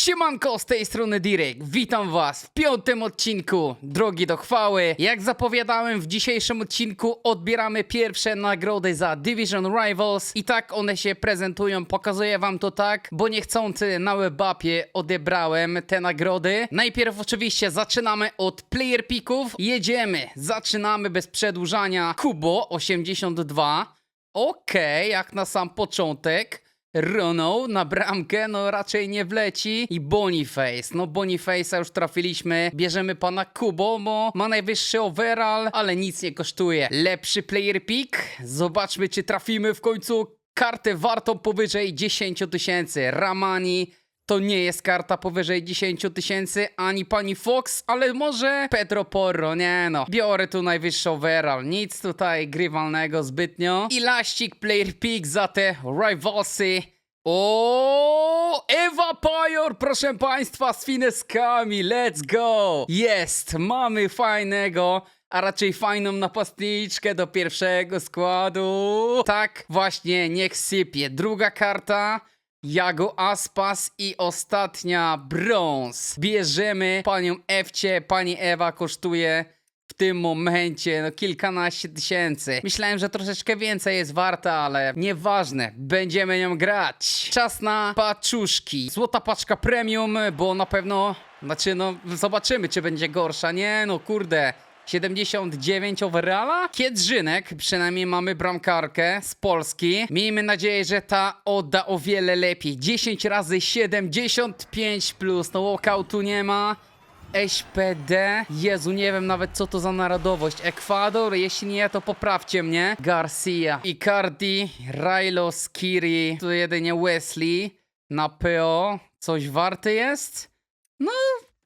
Siemanko, z tej strony Direk. Witam was w piątym odcinku Drogi do Chwały. Jak zapowiadałem w dzisiejszym odcinku odbieramy pierwsze nagrody za Division Rivals i tak one się prezentują. Pokazuję wam to tak, bo niechcący na webapie odebrałem te nagrody. Najpierw oczywiście zaczynamy od player picków. Jedziemy, zaczynamy bez przedłużania. Kubo 82. Okej, jak na sam początek. Rono na bramkę, no raczej nie wleci. I Boniface, no Boniface'a już trafiliśmy. Bierzemy pana Kubo, bo ma najwyższy overall, ale nic nie kosztuje. Lepszy player pick. Zobaczmy, czy trafimy w końcu kartę wartą powyżej 10 tysięcy. Ramani. To nie jest karta powyżej 10 tysięcy, ani pani Fox, ale może Pedro Porro, nie no. Biorę tu najwyższy overall, nic tutaj grywalnego zbytnio. Laścik player pick za te rivalsy. O, Eva Pajor, proszę państwa, z fineskami, let's go! Jest, mamy fajnego, a raczej fajną napastniczkę do pierwszego składu. Tak, właśnie, niech sypie. Druga karta. Jago Aspas i ostatnia brąz. Bierzemy panią Ewcie. Pani Ewa kosztuje w tym momencie no kilkanaście tysięcy. Myślałem, że troszeczkę więcej jest warta, ale nieważne. Będziemy nią grać. Czas na paczuszki. Złota paczka premium, bo na pewno, znaczy no zobaczymy, czy będzie gorsza. Nie no, kurde. 79 overalla? Kiedrzynek, przynajmniej mamy bramkarkę z Polski. Miejmy nadzieję, że ta odda o wiele lepiej. 10 razy 75 plus, no walkoutu nie ma. SPD, Jezu, nie wiem nawet co to za narodowość. Ekwador, jeśli nie, to poprawcie mnie. Garcia, Icardi, Railo, Skiri, tu jedynie Wesley. Na PO, coś warty jest? No,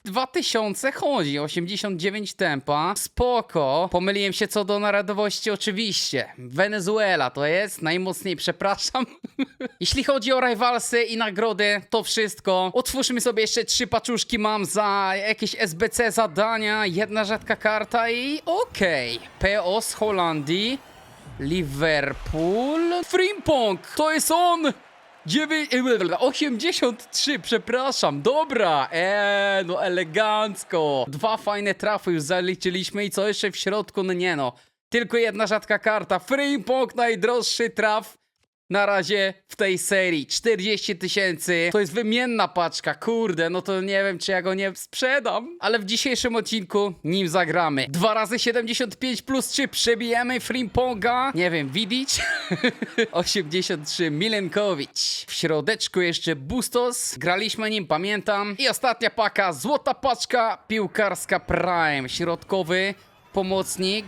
2000 chodzi, 89 tempa. Spoko. Pomyliłem się co do narodowości oczywiście. Wenezuela to jest, najmocniej przepraszam. Jeśli chodzi o rivalsy i nagrody, to wszystko. Otwórzmy sobie jeszcze trzy paczuszki mam za jakieś SBC zadania, jedna rzadka karta i okej. PO z Holandii. Liverpool. Frimpong, to jest on! Dziewię... e, 83, przepraszam, dobra, eee, no elegancko. Dwa fajne trafy już zaliczyliśmy i co jeszcze w środku, no nie no. Tylko jedna rzadka karta, Frimpong, najdroższy traf na razie w tej serii. 40 tysięcy, to jest wymienna paczka, kurde, no to nie wiem, czy ja go nie sprzedam. Ale w dzisiejszym odcinku nim zagramy. Dwa razy 75 plus 3 przebijemy Frimponga. Nie wiem, widzieć? 83 Milenkowicz. W środeczku jeszcze Bustos. Graliśmy nim, pamiętam. I ostatnia paka, złota paczka piłkarska Prime. Środkowy pomocnik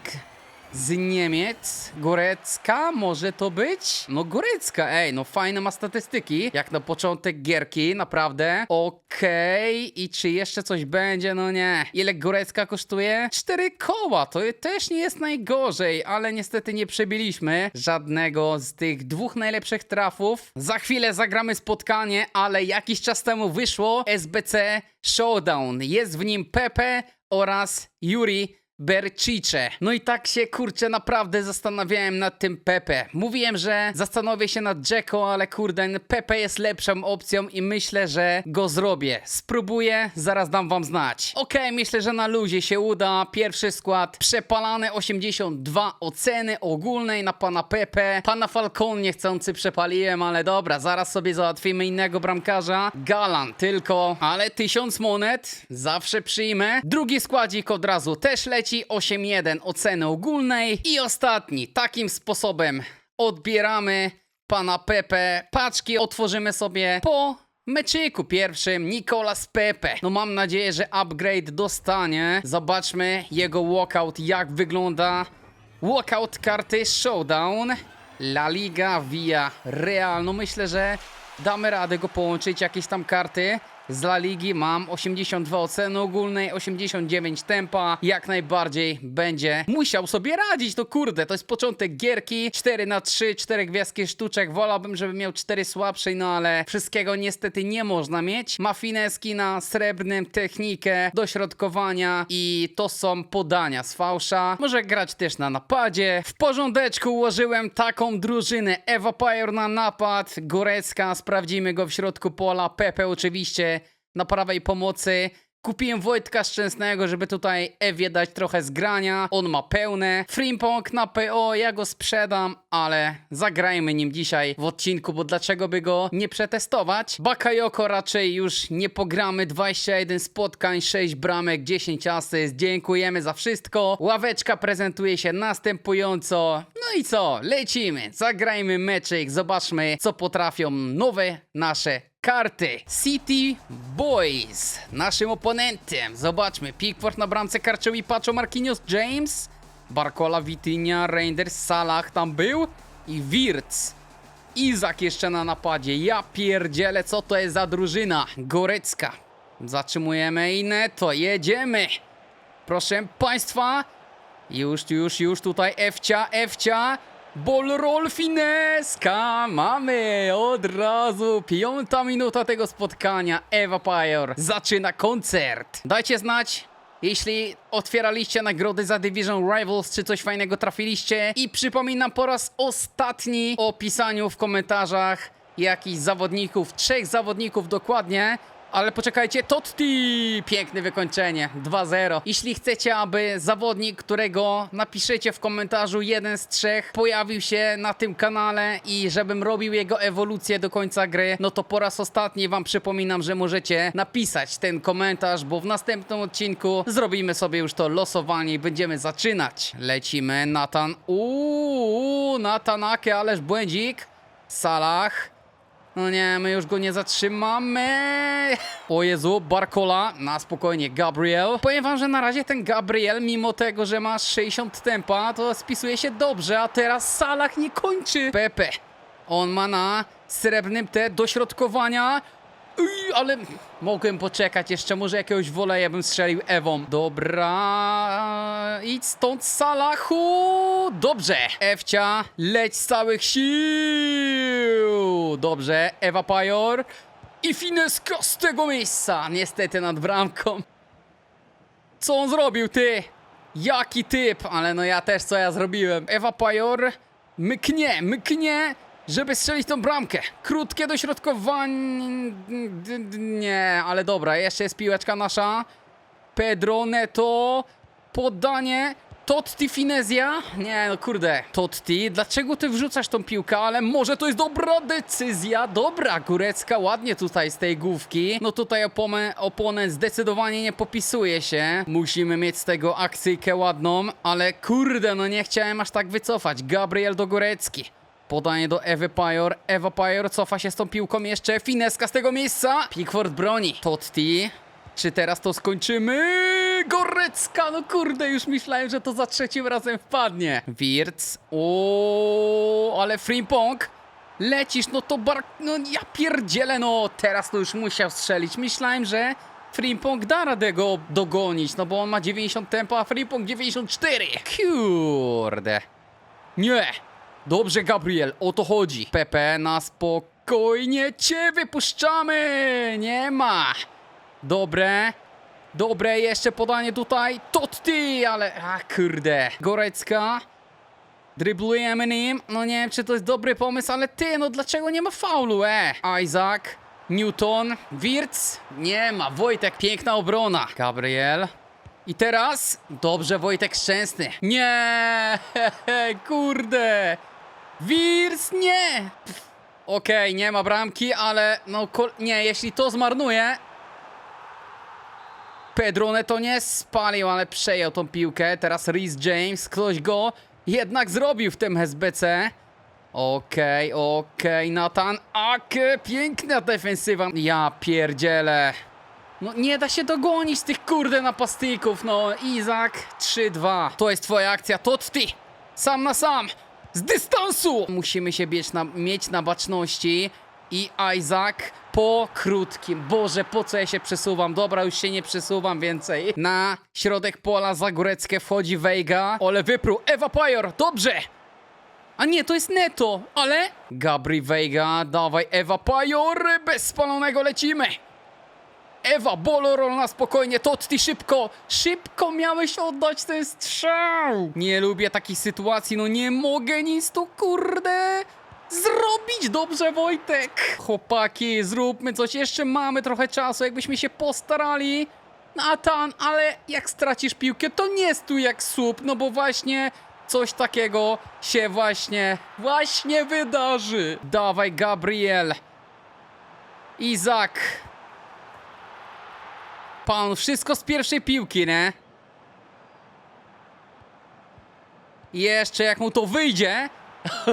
z Niemiec. Gorecka może to być? No Gorecka, ej, no fajne ma statystyki. Jak na początek gierki, naprawdę. Okej, i czy jeszcze coś będzie? No nie. Ile Gorecka kosztuje? Cztery koła, to też nie jest najgorzej, ale niestety nie przebiliśmy żadnego z tych dwóch najlepszych trafów. Za chwilę zagramy spotkanie, ale jakiś czas temu wyszło SBC Showdown. Jest w nim Pepe oraz Yuri Bercicze. No i tak się kurczę naprawdę zastanawiałem nad tym Pepe. Mówiłem, że zastanowię się nad Jacko, ale kurde, Pepe jest lepszą opcją i myślę, że go zrobię. Spróbuję, zaraz dam wam znać. Okej, myślę, że na luzie się uda. Pierwszy skład przepalane 82 oceny ogólnej na pana Pepe. Pana Falcon niechcący przepaliłem, ale dobra, zaraz sobie załatwimy innego bramkarza. Galan tylko, ale 1000 monet zawsze przyjmę. Drugi składzik od razu też leci 8-1 oceny ogólnej. I ostatni, takim sposobem odbieramy pana Pepe. Paczki otworzymy sobie po meczyku pierwszym. Nicolas Pepe. No mam nadzieję, że upgrade dostanie. Zobaczmy jego walkout, jak wygląda. Walkout karty Showdown. La Liga via Real. No myślę, że damy radę go połączyć, jakieś tam karty. Z La Ligi mam 82 oceny ogólnej, 89 tempa. Jak najbardziej będzie musiał sobie radzić, to kurde, to jest początek gierki. 4 na 3, 4 gwiazdki sztuczek. Wolałbym, żeby miał 4 słabszej, no ale wszystkiego niestety nie można mieć. Ma fineski na srebrnym, technikę, dośrodkowania i to są podania z fałsza. Może grać też na napadzie. W porządeczku ułożyłem taką drużynę. Pajor na napad, Gorecka, sprawdzimy go w środku pola, Pepe oczywiście na prawej pomocy. Kupiłem Wojtka Szczęsnego, żeby tutaj Ewie dać trochę zgrania. On ma pełne. Frimpong na PO, ja go sprzedam, ale zagrajmy nim dzisiaj w odcinku, bo dlaczego by go nie przetestować? Bakayoko raczej już nie pogramy. 21 spotkań, 6 bramek, 10 asyst. Dziękujemy za wszystko. Ławeczka prezentuje się następująco. No i co? Lecimy. Zagrajmy meczyk, zobaczmy co potrafią nowe nasze karty. City Boys, naszym oponentem. Zobaczmy, Pickford na bramce karczył i patrzą Marquinhos James, Barcola, Vitinha, Reinders, Salah tam był i Wirtz. Izak jeszcze na napadzie. Ja pierdzielę, co to jest za drużyna? Gorecka. Zatrzymujemy i neto, jedziemy. Proszę Państwa, już, już, już tutaj Efcia, Efcia. Ball roll fineska! Mamy od razu piąta minuta tego spotkania. Eva Pajor zaczyna koncert. Dajcie znać, jeśli otwieraliście nagrody za Division Rivals, czy coś fajnego trafiliście. I przypominam po raz ostatni o pisaniu w komentarzach jakichś zawodników, trzech zawodników dokładnie. Ale poczekajcie, Totti! Piękne wykończenie, 2-0. Jeśli chcecie, aby zawodnik, którego napiszecie w komentarzu, jeden z trzech, pojawił się na tym kanale i żebym robił jego ewolucję do końca gry, no to po raz ostatni wam przypominam, że możecie napisać ten komentarz, bo w następnym odcinku zrobimy sobie już to losowanie i będziemy zaczynać. Lecimy, Natan. Uuu, Natanake, ależ błędzik. Salah. No nie, my już go nie zatrzymamy. O Jezu, Barcola, na spokojnie, Gabriel. Powiem wam, że na razie ten Gabriel, mimo tego, że ma 60 tempa, to spisuje się dobrze, a teraz Salah nie kończy. Pepe, on ma na srebrnym te dośrodkowania. Uj, ale mogłem poczekać jeszcze, może jakiegoś woleja bym strzelił Ewą. Dobra, idź stąd Salahu. Dobrze, Ewcia, leć z całych sił. Dobrze, Ewa Pajor i fineska z tego miejsca. Niestety nad bramką. Co on zrobił, ty? Jaki typ? Ale no ja też, co ja zrobiłem. Ewa Pajor myknie, myknie, żeby strzelić tą bramkę. Krótkie dośrodkowanie. Nie, ale dobra, jeszcze jest piłeczka nasza. Pedro Neto. Podanie. Totti Finezja? Nie, no kurde. Totti, dlaczego ty wrzucasz tą piłkę? Ale może to jest dobra decyzja. Dobra, Górecka ładnie tutaj z tej główki. No tutaj opome, oponent zdecydowanie nie popisuje się. Musimy mieć z tego akcyjkę ładną, ale kurde, no nie chciałem aż tak wycofać. Gabriel do Górecki. Podanie do Ewy Pajor. Ewa Pajor cofa się z tą piłką jeszcze. Fineska z tego miejsca. Pickford broni. Totti. Czy teraz to skończymy? Gorecka, no kurde, już myślałem, że to za trzecim razem wpadnie. Wirtz, o, ale Frimpong. Lecisz, no to bar... No ja pierdzielę, no teraz to już musiał strzelić. Myślałem, że Frimpong da radę go dogonić, no bo on ma 90 tempa, a Frimpong 94. Kurde. Nie! Dobrze, Gabriel, o to chodzi. Pepe, na spokojnie cię wypuszczamy! Nie ma! Dobre. Dobre, jeszcze podanie tutaj. Totti, ale... A kurde. Gorecka. Dryblujemy nim. No nie wiem, czy to jest dobry pomysł, ale ty, no dlaczego nie ma faulu, e? Isaac. Newton. Wirtz. Nie ma. Wojtek, piękna obrona. Gabriel. I teraz? Dobrze, Wojtek Szczęsny. Nie! Kurde! Wirtz, nie! Okej, nie ma bramki, ale no nie, jeśli to zmarnuje, Pedro Neto nie spalił, ale przejął tą piłkę. Teraz Rhys James, ktoś go jednak zrobił w tym SBC. Okej, okej, Nathan Ake, piękna defensywa. Ja pierdzielę. No nie da się dogonić tych kurde napastników, no. Izak 3-2. To jest twoja akcja, Totti. Sam na sam. Z dystansu. Musimy się na, mieć na baczności. I Isaac po krótkim. Boże, po co ja się przesuwam? Dobra, już się nie przesuwam więcej. Na środek pola za Góreckie wchodzi Veiga. Ole wypruł. Ewa Pajor, dobrze. A nie, to jest Neto, ale... Gabri Veiga, dawaj Ewa Pajor, bez spalonego lecimy. Ewa, Bolorol na spokojnie, Totti szybko, szybko miałeś oddać ten strzał. Nie lubię takich sytuacji, no nie mogę nic tu, kurde. Zrobić. Dobrze, Wojtek. Chłopaki, zróbmy coś. Jeszcze mamy trochę czasu, jakbyśmy się postarali. Natan, ale jak stracisz piłkę, to nie stój jak słup, no bo właśnie coś takiego się właśnie, właśnie wydarzy. Dawaj, Gabriel. Izak. Pan, wszystko z pierwszej piłki, nie? Jeszcze jak mu to wyjdzie.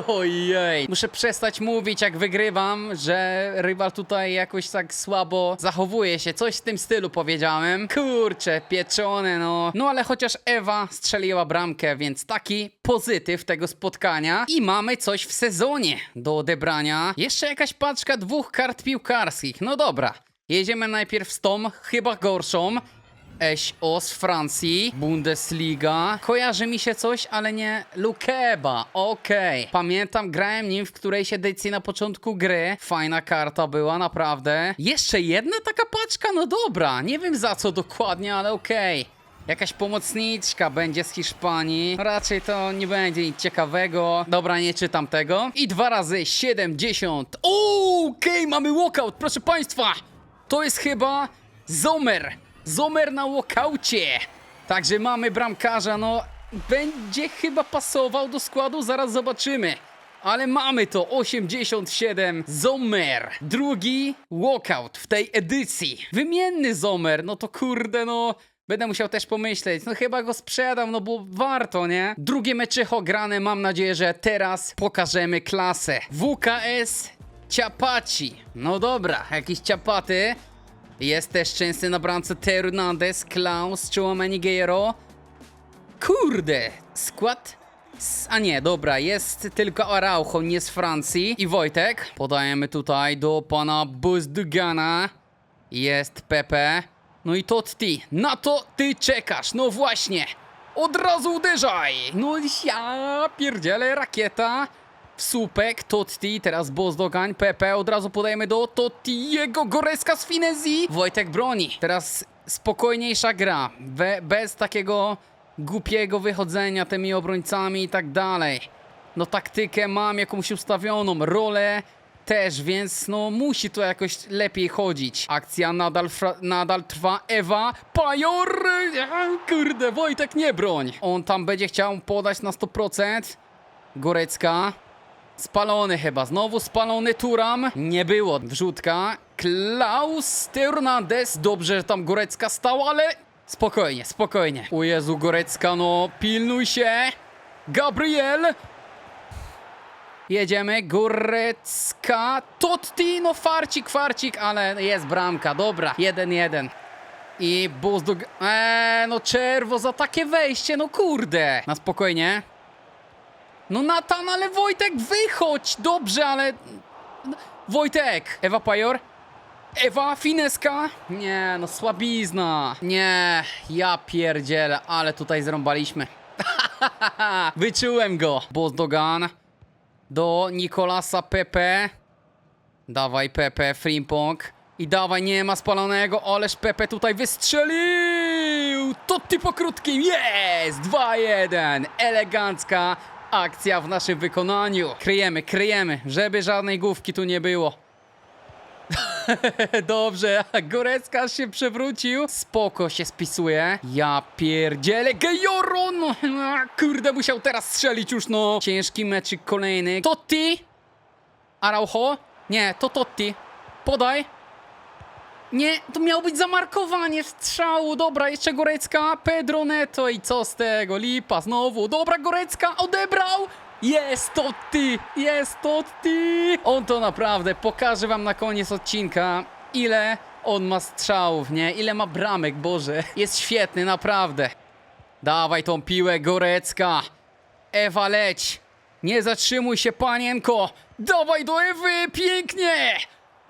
Ojej. Muszę przestać mówić jak wygrywam, że rywal tutaj jakoś tak słabo zachowuje się. Coś w tym stylu powiedziałem. Kurczę, pieczone no. No ale chociaż Ewa strzeliła bramkę, więc taki pozytyw tego spotkania. I mamy coś w sezonie do odebrania. Jeszcze jakaś paczka dwóch kart piłkarskich. No dobra. Jedziemy najpierw z tą, chyba gorszą. SO z Francji, Bundesliga. Kojarzy mi się coś, ale nie Lukeba. Okej. Pamiętam, grałem nim w którejś edycji na początku gry. Fajna karta była, naprawdę. Jeszcze jedna taka paczka? No dobra. Nie wiem za co dokładnie, ale okej. Jakaś pomocniczka będzie z Hiszpanii. Raczej to nie będzie nic ciekawego. Dobra, nie czytam tego. I dwa razy 70. Okej, mamy walkout, proszę państwa. To jest chyba Zomer. Zomer na walkaucie. Także mamy bramkarza, no będzie chyba pasował do składu, zaraz zobaczymy. Ale mamy to 87 Zomer. Drugi walkout w tej edycji. Wymienny Zomer, no to kurde no. Będę musiał też pomyśleć, no chyba go sprzedam, no bo warto, nie? Drugie meczycho grane, mam nadzieję, że teraz pokażemy klasę. WKS Ciapaci. No dobra, jakieś ciapaty. Jest też częsty na bramce Hernandez, Klaus, Chouameni Guerrero. Kurde, skład... A nie, dobra, jest tylko Araujo, nie z Francji. I Wojtek. Podajemy tutaj do pana Buzdugana. Jest Pepe. No i Totti. Na to ty czekasz, no właśnie. Od razu uderzaj. No ja pierdzielę, rakieta. Słupek, Totti, teraz Bozdogań, Pepe, od razu podajemy do Tottiego, Goreska z Finezji. Wojtek broni. Teraz spokojniejsza gra, Be, bez takiego głupiego wychodzenia tymi obrońcami i tak dalej. No taktykę mam jakąś ustawioną, rolę też, więc no musi to jakoś lepiej chodzić. Akcja nadal, nadal trwa. Ewa, Pajor! Kurde, Wojtek nie broń. On tam będzie chciał podać na 100%. Gorecka. Spalony chyba, znowu spalony Turam. Nie było wrzutka. Klaus Hernandez. Dobrze, że tam Gorecka stała, ale spokojnie, spokojnie. O Jezu, Gorecka, no pilnuj się. Gabriel. Jedziemy, Gorecka, Totti, no farcik, farcik, ale jest bramka, dobra, 1-1. I Buzdug, eee, no czerwo za takie wejście, no kurde. Na spokojnie. No Natan, ale Wojtek, wychodź! Dobrze, ale... Wojtek! Ewa Pajor? Ewa, fineska? Nie, no słabizna. Nie, ja pierdzielę, ale tutaj zrąbaliśmy. Wyczułem go. Bozdogan do Nikolasa Pepe. Dawaj Pepe, Frimpong. I dawaj, nie ma spalonego, ależ Pepe tutaj wystrzelił! Totti po krótkim, jest! 2-1, elegancka akcja w naszym wykonaniu. Kryjemy, kryjemy, żeby żadnej główki tu nie było. Dobrze, Gorecka się przewrócił. Spoko się spisuje. Ja pierdzielę, Gejoron! Kurde, musiał teraz strzelić już, no. Ciężki meczyk kolejny. Totti! Araujo? Nie, to Totti. Podaj. Nie, to miało być zamarkowanie strzału. Dobra, jeszcze Gorecka, Pedro Neto i co z tego? Lipa znowu. Dobra, Gorecka odebrał. Jest Totti, jest Totti. On to naprawdę pokaże wam na koniec odcinka, ile on ma strzałów, nie? Ile ma bramek, Boże. Jest świetny, naprawdę. Dawaj tą piłę, Gorecka. Ewa, leć. Nie zatrzymuj się, panienko. Dawaj do Ewy, pięknie.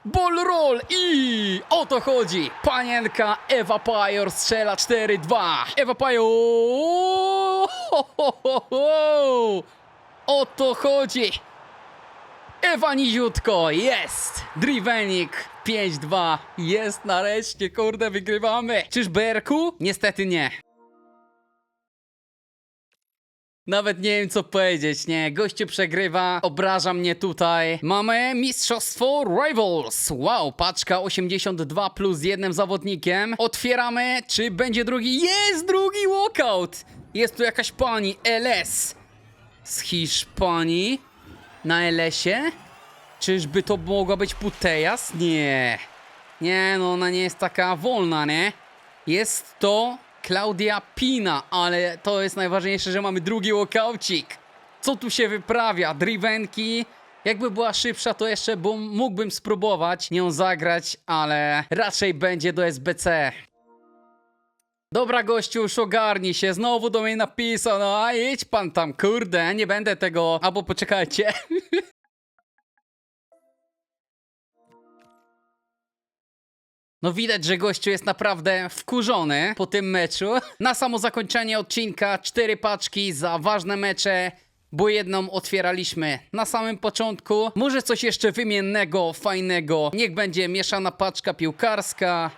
Ball roll i o to chodzi. Panienka Ewa Pajor strzela 4-2. Ewa Pajor. O to chodzi. Ewa niziutko, jest! Drivenik 5-2, jest nareszcie, kurde, wygrywamy. Czyż Berku? Niestety nie. Nawet nie wiem co powiedzieć, nie? Gościu przegrywa, obraża mnie tutaj. Mamy mistrzostwo Rivals. Wow, paczka 82 plus jednym zawodnikiem. Otwieramy, czy będzie drugi? Jest drugi walkout! Jest tu jakaś pani LS z Hiszpanii na LS-ie. Czyżby to mogła być Putejas? Nie. Nie, no ona nie jest taka wolna, nie? Jest to Klaudia Pina, ale to jest najważniejsze, że mamy drugi walkaucik. Co tu się wyprawia? Drivenki. Jakby była szybsza, to jeszcze bym, mógłbym spróbować nią zagrać, ale raczej będzie do SBC. Dobra gościu, już ogarnij się, znowu do mnie napisał, no a idź pan tam, kurde, nie będę tego, albo poczekajcie. No widać, że gościu jest naprawdę wkurzony po tym meczu. Na samo zakończenie odcinka cztery paczki za ważne mecze, bo jedną otwieraliśmy na samym początku. Może coś jeszcze wymiennego, fajnego. Niech będzie mieszana paczka piłkarska.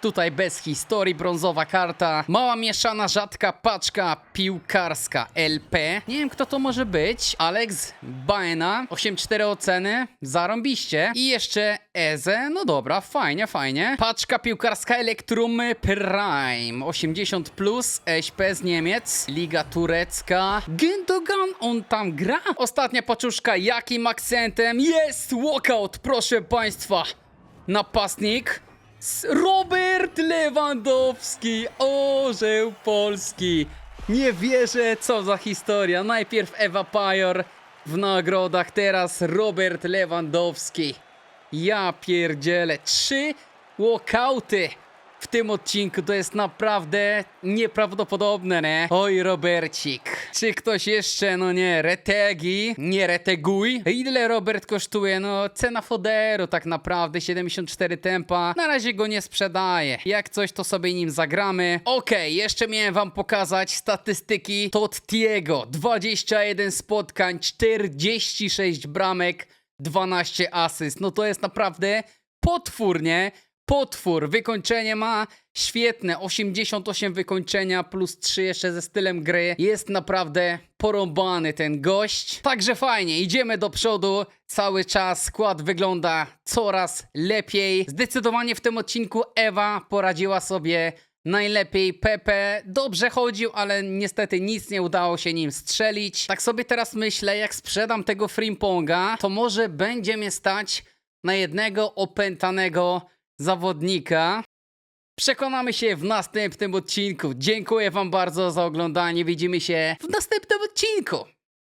Tutaj bez historii, brązowa karta. Mała mieszana, rzadka paczka piłkarska LP. Nie wiem kto to może być. Alex Baena, 8-4 oceny, zarąbiście. I jeszcze Eze, no dobra, fajnie, fajnie. Paczka piłkarska Elektrum Prime, 80 plus, SP z Niemiec, Liga Turecka. Gündogan, on tam gra? Ostatnia paczuszka, jakim akcentem? Jest walkout, proszę państwa. Napastnik. Robert Lewandowski, orzeł Polski. Nie wierzę, co za historia. Najpierw Ewa Pajor w nagrodach, teraz Robert Lewandowski. Ja pierdzielę. Trzy walkouty w tym odcinku to jest naprawdę nieprawdopodobne, nie? Oj, Robercik. Czy ktoś jeszcze, no nie, retegi, nie reteguj. Ile Robert kosztuje? No, cena foderu tak naprawdę, 74 tempa. Na razie go nie sprzedaję. Jak coś, to sobie nim zagramy. Okej, jeszcze miałem wam pokazać statystyki Tottiego. 21 spotkań, 46 bramek, 12 asyst. No to jest naprawdę potwórnie. Potwór, wykończenie ma świetne, 88 wykończenia plus 3 jeszcze ze stylem gry. Jest naprawdę porąbany ten gość. Także fajnie, idziemy do przodu. Cały czas skład wygląda coraz lepiej. Zdecydowanie w tym odcinku Ewa poradziła sobie najlepiej. Pepe dobrze chodził, ale niestety nic nie udało się nim strzelić. Tak sobie teraz myślę, jak sprzedam tego Frimponga, to może będzie mnie stać na jednego opętanego zawodnika. Przekonamy się w następnym odcinku. Dziękuję Wam bardzo za oglądanie. Widzimy się w następnym odcinku.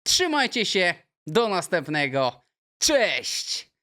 Trzymajcie się. Do następnego. Cześć!